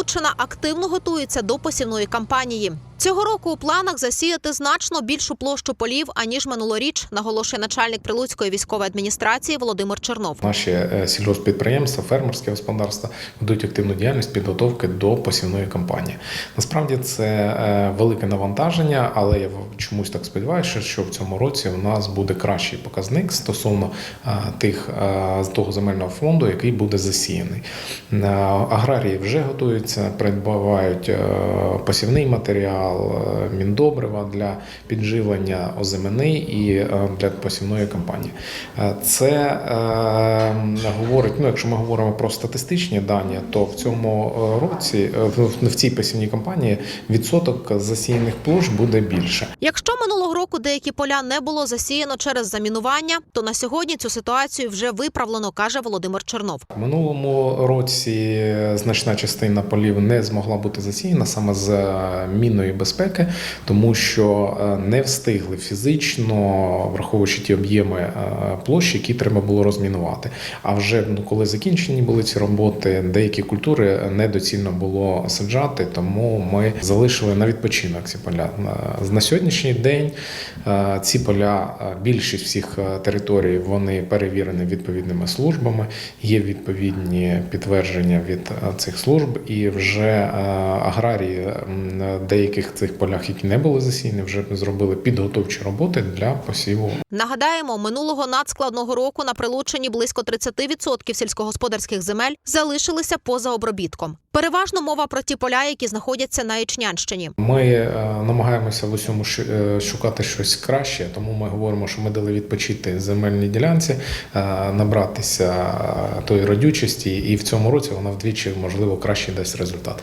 Прилуччина активно готується до посівної кампанії. Цього року у планах засіяти значно більшу площу полів аніж минулоріч, наголошує начальник Прилуцької військової адміністрації Володимир Чернов. Наші е, сільгоспідприємства, фермерські господарства ведуть активну діяльність підготовки до посівної кампанії. Насправді це е, велике навантаження, але я чомусь так сподіваюся, що в цьому році у нас буде кращий показник стосовно е, тих того земельного фонду, який буде засіяний. Аграрії вже готуються, придбавають посівний матеріал, е, міндобрива для підживлення озимини і е, для посівної кампанії. Е, Це говорить, ну якщо ми говоримо про статистичні дані, то в цьому році, в, цій посівній кампанії, відсоток засіяних площ буде більше. Якщо минулого року деякі поля не було засіяно через замінування, то на сьогодні цю ситуацію вже виправлено, каже Володимир Чернов. В минулому році значна частина полів не змогла бути засіяна саме з мінної безпеки, тому що е, не встигли фізично, враховуючи ті об'єми е, площі, які треба було розмінувати. А вже ну, коли закінчені були ці роботи, деякі культури недоцільно було саджати, тому ми залишили на відпочинок ці поля. На- На сьогоднішній день е, ці поля, е, більшість всіх е, територій, вони перевірені відповідними службами. Є відповідні підтвердження від е, цих служб, і вже е, аграрії м, цих полях, які не були засіяні, вже зробили підготовчі роботи для посіву Нагадаємо, минулого надскладного року на Прилуччині близько 30% сільськогосподарських земель залишилися поза обробітком. Переважно мова про ті поля, які знаходяться на Ічнянщині. Ми е, намагаємося в усьому е, шукати щось краще, тому ми говоримо, що ми дали відпочити земельній ділянці, е, набратися тої родючості, і в цьому році вона вдвічі можливо краще дасть результат.